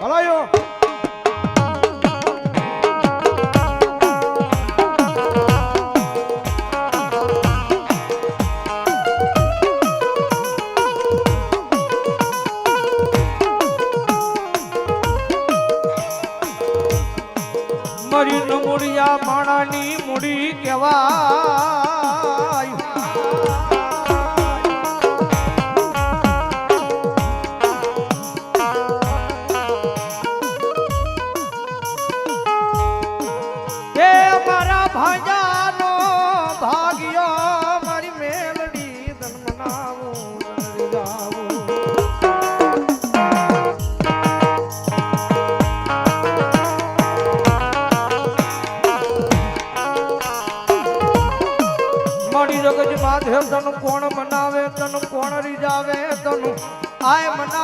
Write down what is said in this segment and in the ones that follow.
ભલાયો. મરી નમુડિયા માણાની મૂડી કહેવાય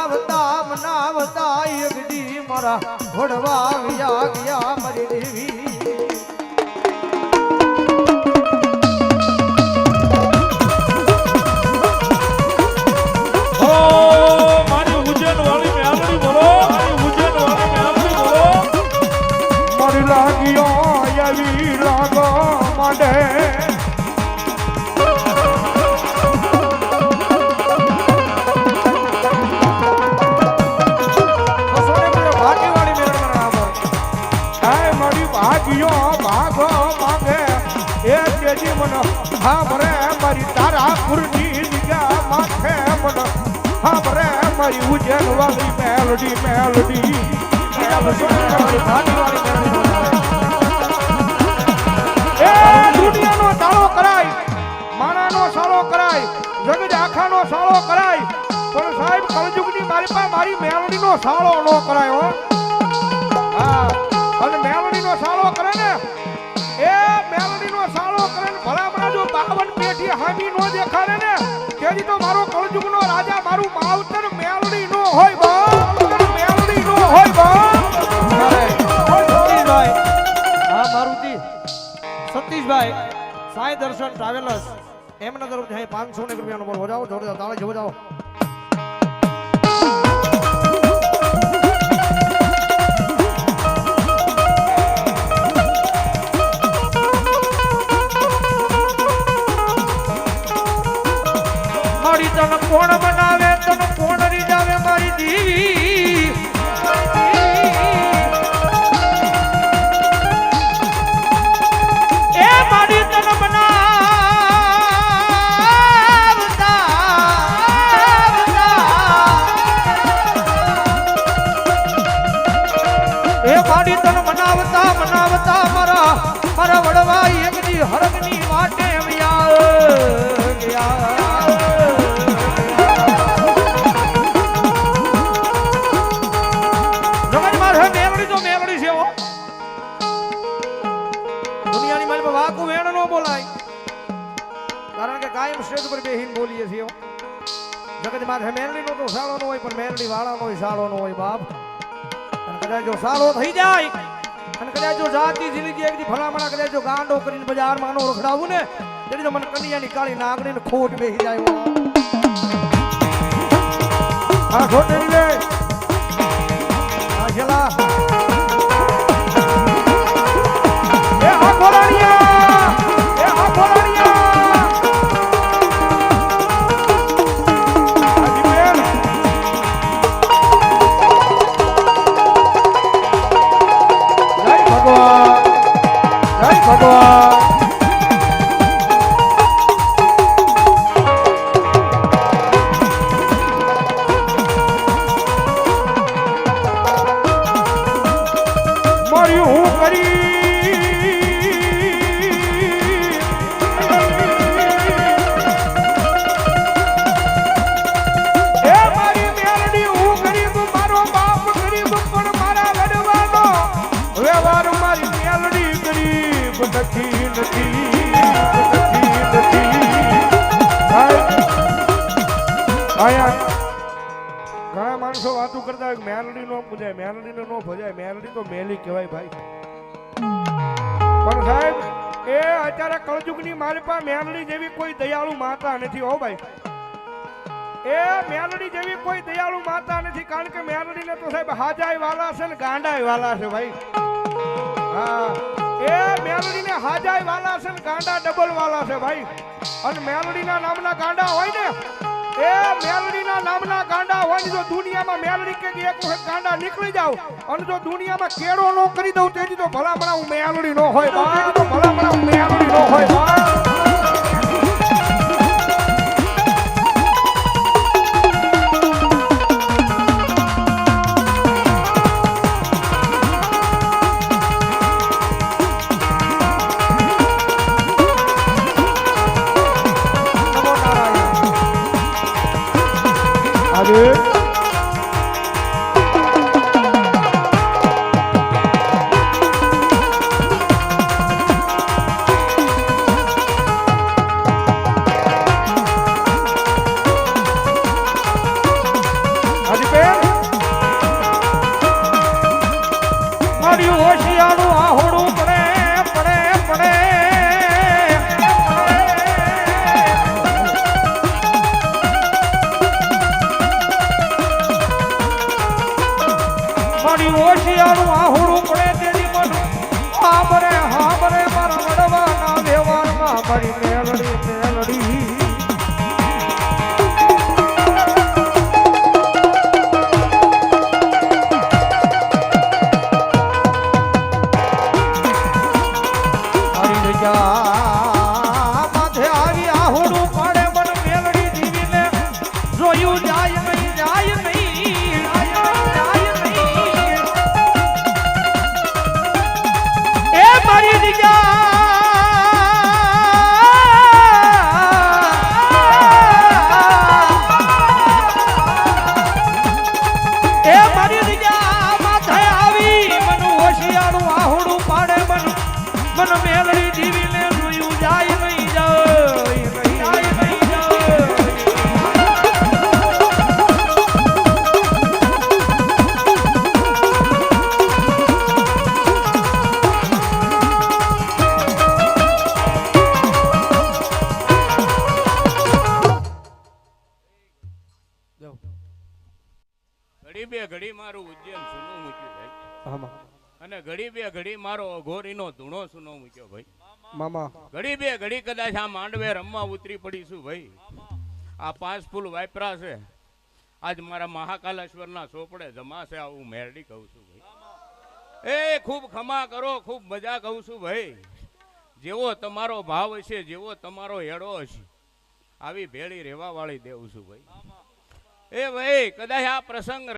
આય મનાવતા એક દી મારા ઘોડવા ગયા ગયા મરી દેવી. ભાગ્યો ભાગો માંગે. એ તેજી મન, હામરે મારી તારા કુરની જગ્યા માથે મન. હામરે મારી ઉજેન વાળી મેલડી મેલડી. મારી મેલડી. એ દુનિયાનો તાળો કરાય, માણાનો સાળો કરાય જગત આખાનો સાળો કરાય. પણ સાહેબ કળજુગની મારી પાસે મારી મેલડીનો સાળો ન કરાય હો. હા, અને મેલડીનો સાળો કરે ને. એ મેલડીનો સાળો કરે ને. ભલામણા જો બાવન પેઢી હામી નો દેખાડે ને, તેથી તો મારો કળજુગનો રાજા, મારું માવતર મેલડી નો હોય બા. મેલડી નો હોય બા. હા, મારુતિ. સતીશભાઈ, સાંઈ દર્શન ટ્રાવેલર્સ. એમના તરફથી અહીં પાંચસો ને રૂપિયાનો બોલ બજાવો જોરદાર તાળે જો બજાવો વેણ નો બોલાય. કારણ કે કાયમ સ્ટેજ ઉપર બેહીને બોલીએ છીએ. જગત મારે મેલડી નો તો સાળો ન હોય, પણ મેલડી વાળા હોય સાળો ન હોય બાપ. કદાચ જો સાળો થઈ જાય અને કદાચ જો જાતી જીલી એક દી ભલામણા કદાચ જો ગાંડો કરીને બજારમાં આનો રખડાવું ને, તેની તો મને કન્યાની કાળી નાગણી ને ખોટ બેસી જાય. આ ખોટ નહીં લે આ માણસો વાતું કરતા હોય મેલડી નો પૂજાય, મેલડી નો ભજાય, મેલડી તો મેલી કહેવાય ભાઈ. પણ સાહેબ, એ અત્યારે કળજુગની મારી પાસે મેલડી જેવી કોઈ દયાળુ માતા નથી, હો ભાઈ. એ મેલડી જેવી કોઈ દયાળુ માતા નથી, કારણ કે મેલડી મેલડીને તો સાહેબ હાજાય વાલા છે ને ગાંડાય વાલા છે ભાઈ. હા, એ મેલડીને હાજાય વાલા છે ને ગાંડા ડબલ વાલા છે ભાઈ. અને મેલડીના નામના ગાંડા હોય ને એ મેલડીના નામના ગાંડા હોય ને દુનિયામાં મેલડી કે એક ગાંડા નીકળી જાવ અને જો દુનિયામાં કેળો નો કરી દઉં તેથી તો ભલામણા હું મેલડી નો હોય બા. તો ભલામણા મેલડી નો હોય. મારી હોશિયારું આહોડું પડે તેની મન. હા ઘડી બે ઘડી મારું ઉજ્જૈન સુનું મૂક્યું ભાઈ. મામા અને ઘડી બે ઘડી મારો અઘોરીનો ધૂણો સુનો મૂક્યો ભાઈ. મામા. ઘડી બે ઘડી કદાચ આ માંડવે રમવા ઉતરી પડીશું ભાઈ. આ પાંચ ફૂલ વાપરા છે. આજ મારા મહાકાલેશ્વરના સોપડે જમાશે આવું મેરડી કહું છું ભાઈ. એ ખૂબ ખમા કરો ખૂબ મજા કહું છું ભાઈ. જેવો તમારો ભાવ હશે જેવો તમારો હેડો હશે આવી ભેળી રહેવા વાળી દેવું છું ભાઈ. એ ભાઈ કદાચ આ પ્રસંગ